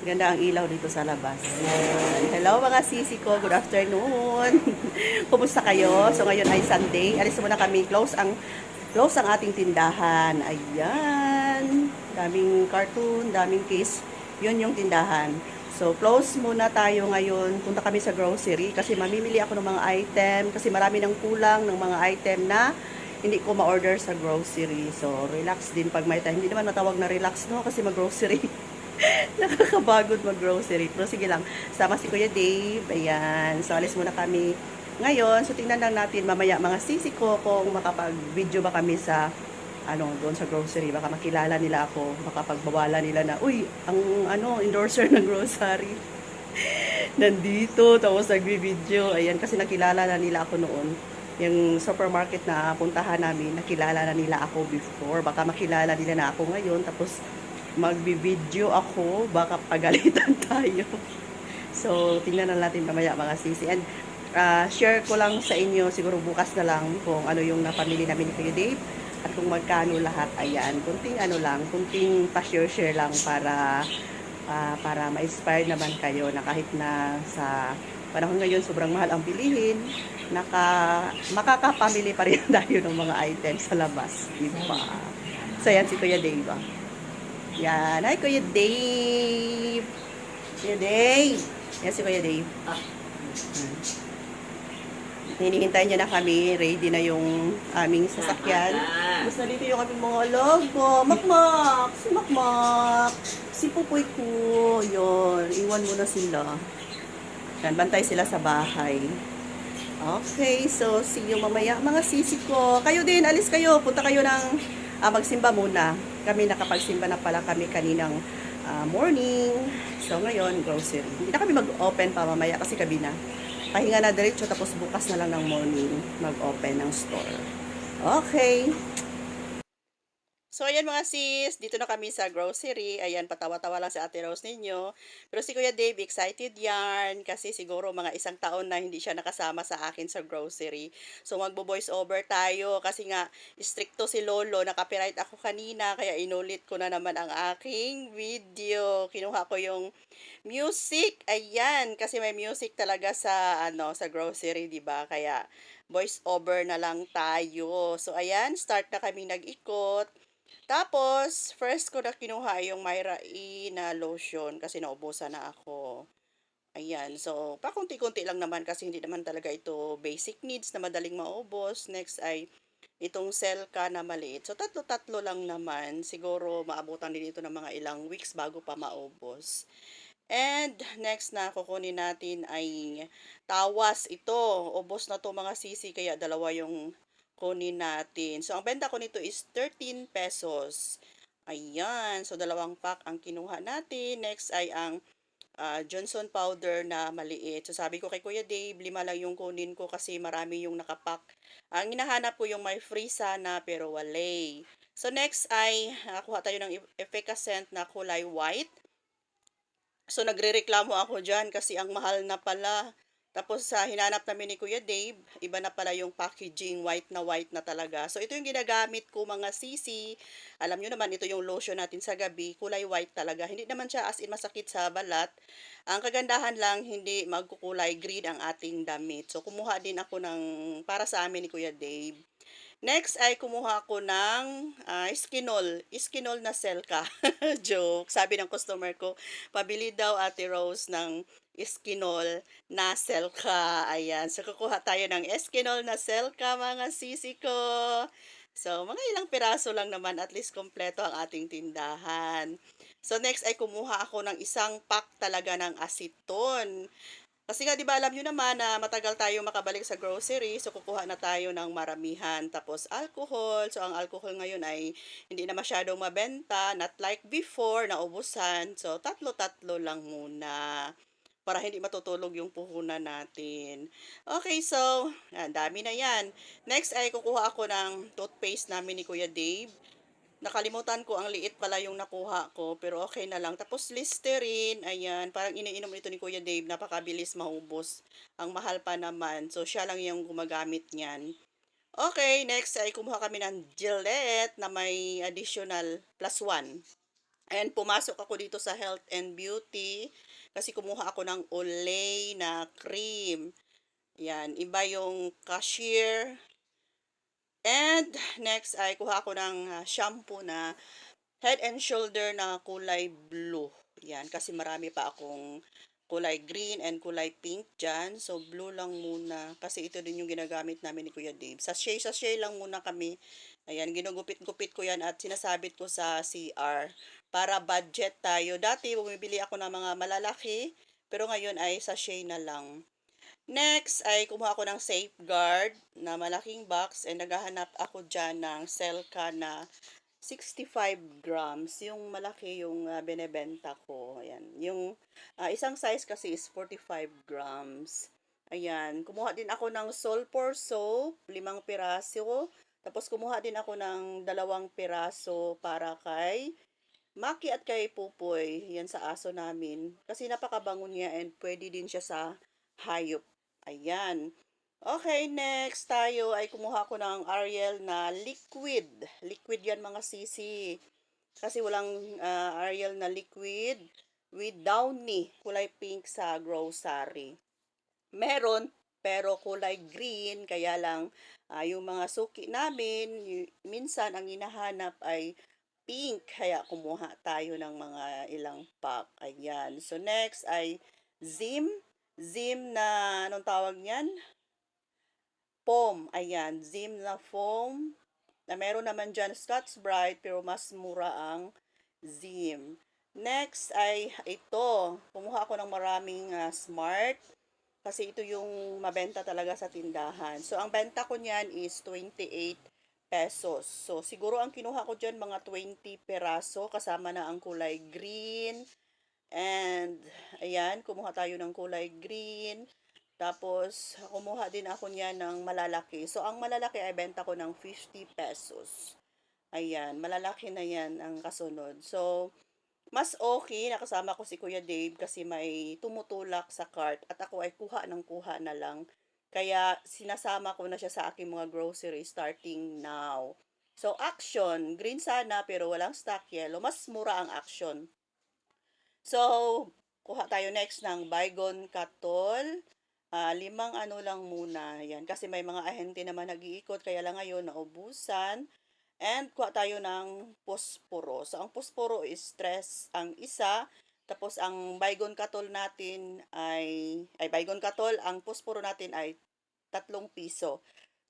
Ganda ang ilaw dito sa labas. Hello mga sisi ko, good afternoon. Kumusta kayo? So ngayon ay Sunday. Alis muna kami, close ang close ang ating tindahan. Ayan. Daming cartoon, daming case. Yun yung tindahan. So close muna tayo ngayon. Punta kami sa grocery kasi mamimili ako ng mga item kasi marami ng kulang ng mga item na hindi ko ma-order sa grocery. So, relax din pag may time. Hindi naman matawag na relax, no? Kasi mag-grocery. Nakakabagod mag-grocery. Pero sige lang, sama si Kuya Dave. Ayan. So, alis muna kami ngayon. So, tingnan lang natin mamaya mga sisi ko kung makapag-video ba kami sa ano, doon sa grocery. Baka makilala nila ako. Baka pagbawalan nila na, uy, ang ano, endorser ng grocery. Nandito, tapos nagbi-video. Ayan, kasi nakilala na nila ako noon yung supermarket na puntahan namin, nakilala na nila ako before. Baka makilala nila na ako ngayon. Tapos, magbi-video ako. Baka pagalitan tayo. So, tingnan na natin mamaya mga sisi. And, ah, share ko lang sa inyo, siguro bukas na lang, kung ano yung napamili namin ni Kuya Dave. At kung magkano lahat, ayan. Kunting ano lang, kunting pa-share-share lang para ah, para ma-inspire naman kayo na kahit na sa panahon ngayon sobrang mahal ang bilihin, naka, makakapamili pa rin tayo ng mga items sa labas. Diba? So, yan si Kuya Dave. Ah. Yan. Hi, Kuya Dave! Kuya Dave! Yan si Kuya Dave. Hmm. Hinihintay niya na kami. Ready na yung aming sasakyan. Basta dito yung aming mga logo. Makmak! Si Makmak! Si Pupoy ko. Yun. Iwan mo na sila. Yan, bantay sila sa bahay. Okay, so see you mamaya. Mga sisi ko. Kayo din, alis kayo. Punta kayo ng ah, magsimba muna. Kami nakapagsimba na pala kami kaninang ah, morning. So ngayon, grocery. Hindi na kami mag-open pa mamaya kasi gabi na. Pahinga na diretso tapos bukas na lang ng morning mag-open ng store. Okay. So, ayan mga sis, dito na kami sa grocery. Ayan, patawa-tawa lang si Ate Rose ninyo. Pero si Kuya Dave, excited yarn kasi siguro mga isang taon na hindi siya nakasama sa akin sa grocery. So, magbo-voice over tayo kasi nga, stricto si Lolo. Nakapiright ako kanina, kaya inulit ko na naman ang aking video. Kinuha ko yung music. Ayan, kasi may music talaga sa, ano, sa grocery, di ba Kaya, voice over na lang tayo. So, ayan, start na kami nag-ikot. Tapos, first ko na kinuha yung Myra E na lotion kasi naubusan na ako. Ayan. So, pakunti-kunti lang naman kasi hindi naman talaga ito basic needs na madaling maubos. Next ay itong Selka na maliit. So, tatlo-tatlo lang naman. Siguro maabutan din ito ng mga ilang weeks bago pa maubos. And next na kukunin natin ay tawas ito. Ubos na to mga sisi kaya dalawa yung kunin natin. So, ang benta ko nito is 13 pesos. Ayan. So, dalawang pack ang kinuha natin. Next ay ang ah, Johnson powder na maliit. So, sabi ko kay Kuya Dave, lima lang yung kunin ko kasi marami yung nakapack. Ang hinahanap ko yung may free sana pero walay. So, next ay nakuha tayo ng efficacent na kulay white. So, nagrereklamo ako dyan kasi ang mahal na pala. Tapos sa hinanap namin ni Kuya Dave, iba na pala yung packaging, white na white na talaga. So ito yung ginagamit ko mga sisi. Alam nyo naman, ito yung lotion natin sa gabi, kulay white talaga. Hindi naman siya as in masakit sa balat. Ang kagandahan lang, hindi magkukulay green ang ating damit. So kumuha din ako ng, para sa amin ni Kuya Dave. Next ay kumuha ko ng uh, Skinol. Skinol na Selka. Joke. Sabi ng customer ko, pabili daw Ate Rose ng Eskinol na Selka. Ayan. So, kukuha tayo ng Eskinol na Selka, mga sisi ko. So, mga ilang piraso lang naman, at least kompleto ang ating tindahan. So, next ay kumuha ako ng isang pack talaga ng aceton. Kasi nga, di ba, alam nyo naman na matagal tayo makabalik sa grocery, so kukuha na tayo ng maramihan. Tapos, alcohol. So, ang alcohol ngayon ay hindi na masyadong mabenta, not like before, naubusan. So, tatlo-tatlo lang muna para hindi matutulog yung puhunan natin. Okay, so, yan, dami na yan. Next ay kukuha ako ng toothpaste namin ni Kuya Dave. Nakalimutan ko, ang liit pala yung nakuha ko, pero okay na lang. Tapos Listerine, ayan, parang iniinom ito ni Kuya Dave, napakabilis maubos. Ang mahal pa naman, so siya lang yung gumagamit niyan. Okay, next ay kumuha kami ng Gillette na may additional plus one. And pumasok ako dito sa health and beauty kasi kumuha ako ng Olay na cream. Yan, iba yung cashier. And next ay kuha ako ng ah, shampoo na head and shoulder na kulay blue. Yan, kasi marami pa akong kulay green and kulay pink dyan. So, blue lang muna. Kasi ito din yung ginagamit namin ni Kuya Dave. Sa shade, sa shade lang muna kami. Ayan, ginugupit-gupit ko yan at sinasabit ko sa CR. Para budget tayo. Dati, bumibili ako ng mga malalaki. Pero ngayon ay sa shade na lang. Next ay kumuha ako ng safeguard na malaking box and naghahanap ako dyan ng Selka na 65 grams. Yung malaki yung ah, binebenta ko. Ayan. Yung ah, isang size kasi is 45 grams. Ayan. Kumuha din ako ng sulfur soap, limang piraso. Tapos kumuha din ako ng dalawang piraso para kay Maki at kay Pupoy. Yan sa aso namin. Kasi napakabango niya and pwede din siya sa hayop. Ayan. Okay, next tayo ay kumuha ko ng Ariel na liquid. Liquid yan mga sisi. Kasi walang ah, Ariel na liquid with downy. Kulay pink sa grocery. Meron, pero kulay green. Kaya lang, ah, yung mga suki namin, minsan ang hinahanap ay pink. Kaya kumuha tayo ng mga ilang pack. Ayan. So, next ay Zim. Zim na, anong tawag niyan? Foam. Ayan. Zim na foam. Na meron naman dyan Scotch Brite, pero mas mura ang Zim. Next ay ito. Kumuha ako ng maraming ah, Smart. Kasi ito yung mabenta talaga sa tindahan. So, ang benta ko niyan is 28 pesos. So, siguro ang kinuha ko dyan mga 20 peraso kasama na ang kulay green. And, ayan, kumuha tayo ng kulay green. Tapos, kumuha din ako niyan ng malalaki. So, ang malalaki ay benta ko ng 50 pesos. Ayan, malalaki na yan ang kasunod. So, mas okay, nakasama ko si Kuya Dave kasi may tumutulak sa cart at ako ay kuha ng kuha na lang. Kaya sinasama ko na siya sa aking mga grocery starting now. So, action. Green sana pero walang stock yellow. Mas mura ang action. So, kuha tayo next ng Bygone Katol. Ah, limang ano lang muna. Yan. Kasi may mga ahente naman nag-iikot. Kaya lang ngayon naubusan. And kuha tayo ng posporo. So, ang posporo is stress ang isa. Tapos, ang Bygone Katol natin ay, ay Bygone Katol, ang posporo natin ay tatlong piso.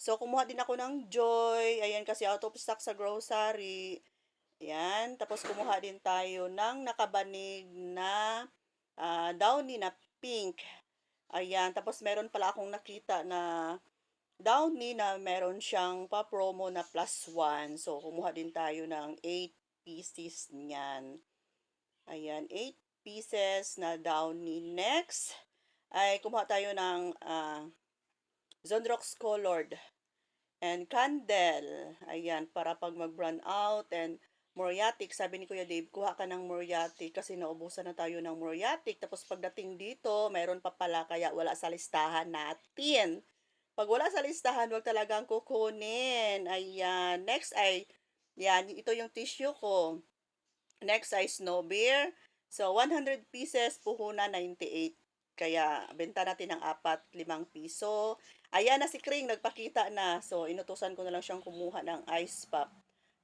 So, kumuha din ako ng Joy. Ayan, kasi out of stock sa grocery. Ayan. Tapos, kumuha din tayo ng nakabanig na ah, downy na pink. Ayan. Tapos, meron pala akong nakita na downy na meron siyang pa-promo na plus 1. So, kumuha din tayo ng 8 pieces niyan. Ayan, 8 pieces na downy. Next, ay kumuha tayo ng ah, Zonrox Colored and Candle. Ayan, para pag mag-run out and Moriatic, sabi ni Kuya Dave, kuha ka ng Moriatic kasi naubusan na tayo ng Moriatic. Tapos pagdating dito, mayroon pa pala kaya wala sa listahan natin. Pag wala sa listahan, wag talagang kukunin. Ayan. Next ay, yan, ito yung tissue ko. Next ay Snow Beer. So, 100 pieces, puhunan 98. Kaya, benta natin ng apat, limang piso. Ayan na si Kring, nagpakita na. So, inutusan ko na lang siyang kumuha ng ice pop.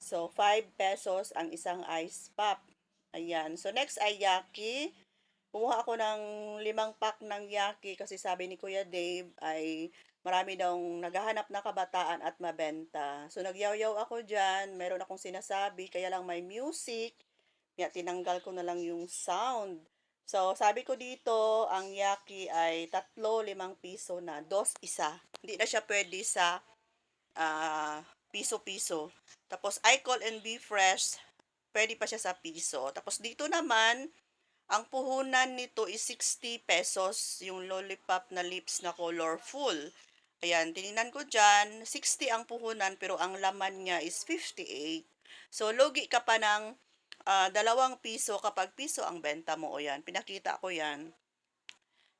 So, 5 pesos ang isang ice pop. Ayan. So, next ay Yaki. Kumuha ako ng limang pack ng Yaki kasi sabi ni Kuya Dave ay marami daw naghahanap na kabataan at mabenta. So, nagyaw-yaw ako dyan. Meron akong sinasabi, kaya lang may music. Kaya tinanggal ko na lang yung sound. So, sabi ko dito, ang Yaki ay tatlo, limang piso na. Dos, isa. Hindi na siya pwede sa ah, piso-piso. Tapos, I call and be fresh. Pwede pa siya sa piso. Tapos, dito naman, ang puhunan nito is 60 pesos. Yung lollipop na lips na colorful. Ayan, tinignan ko dyan. 60 ang puhunan, pero ang laman niya is 58. So, logi ka pa ng ah, dalawang piso kapag piso ang benta mo. O yan, pinakita ko yan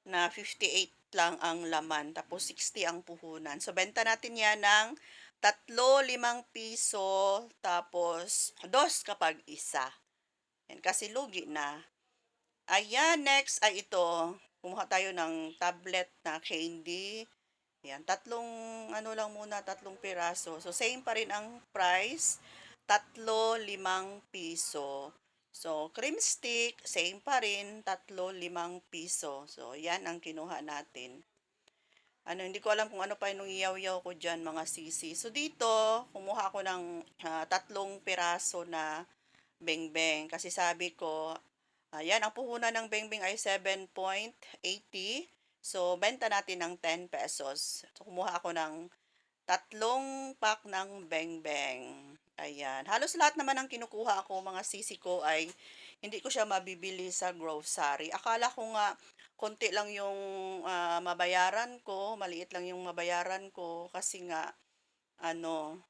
na 58 lang ang laman, tapos 60 ang puhunan. So, benta natin yan ng tatlo, limang piso, tapos dos kapag isa. Yan, kasi lugi na. Ayan, next ay ito. Kumuha tayo ng tablet na candy. Yan, tatlong, ano lang muna, tatlong piraso. So, same pa rin ang price. Tatlo, limang piso. So, cream stick, same pa rin, tatlo, limang piso. So, yan ang kinuha natin. Ano, hindi ko alam kung ano pa yung iyaw-yaw ko dyan, mga sisi. So, dito, kumuha ako ng ah, tatlong piraso na beng-beng. Kasi sabi ko, ayan, ang puhunan ng beng-beng ay 7.80. So, benta natin ng 10 pesos. So, kumuha ako ng tatlong pack ng beng-beng. Ayan. Halos lahat naman ng kinukuha ako, mga sisi ko, ay hindi ko siya mabibili sa grocery. Akala ko nga, konti lang yung ah, mabayaran ko, maliit lang yung mabayaran ko, kasi nga, ano,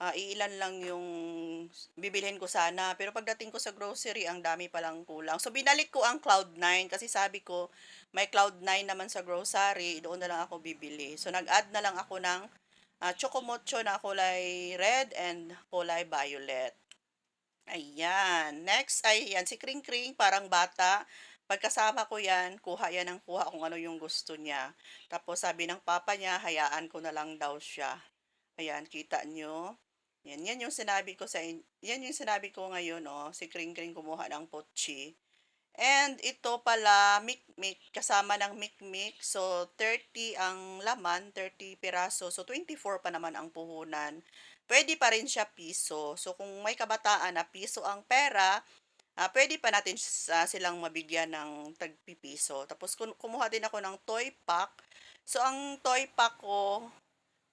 ah, iilan lang yung bibilhin ko sana. Pero pagdating ko sa grocery, ang dami palang kulang. So, binalik ko ang Cloud9 kasi sabi ko, may Cloud9 naman sa grocery, doon na lang ako bibili. So, nag-add na lang ako ng uh, chocomocho na kulay red and kulay violet. Ayan. Next ay yan, si Kring Kring, parang bata. Pagkasama ko yan, kuha yan ng kuha kung ano yung gusto niya. Tapos sabi ng papa niya, hayaan ko na lang daw siya. Ayan, kita nyo. Yan, yan yung sinabi ko sa yan yung sinabi ko ngayon, oh. Si Kring Kring kumuha ng pochi. And ito pala, mikmik, kasama ng mikmik. So, 30 ang laman, 30 piraso. So, 24 pa naman ang puhunan. Pwede pa rin siya piso. So, kung may kabataan na piso ang pera, ah, pwede pa natin sa- silang mabigyan ng tagpipiso. Tapos, kumuha din ako ng toy pack. So, ang toy pack ko,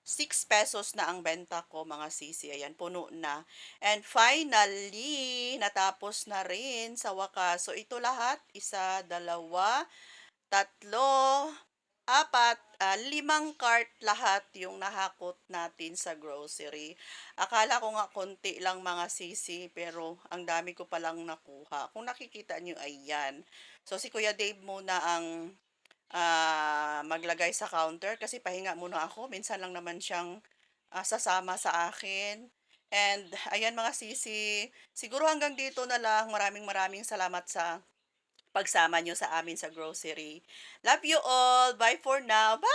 6 pesos na ang benta ko, mga sisi. Ayan, puno na. And finally, natapos na rin sa wakas. So, ito lahat, isa, dalawa, tatlo, apat, ah, limang cart lahat yung nahakot natin sa grocery. Akala ko nga konti lang mga sisi, pero ang dami ko palang nakuha. Kung nakikita nyo, ayan. So, si Kuya Dave muna ang ah, maglagay sa counter kasi pahinga muna ako. Minsan lang naman siyang ah, sasama sa akin. And ayan mga sisi, siguro hanggang dito na lang. Maraming maraming salamat sa pagsama nyo sa amin sa grocery. Love you all. Bye for now. Bye!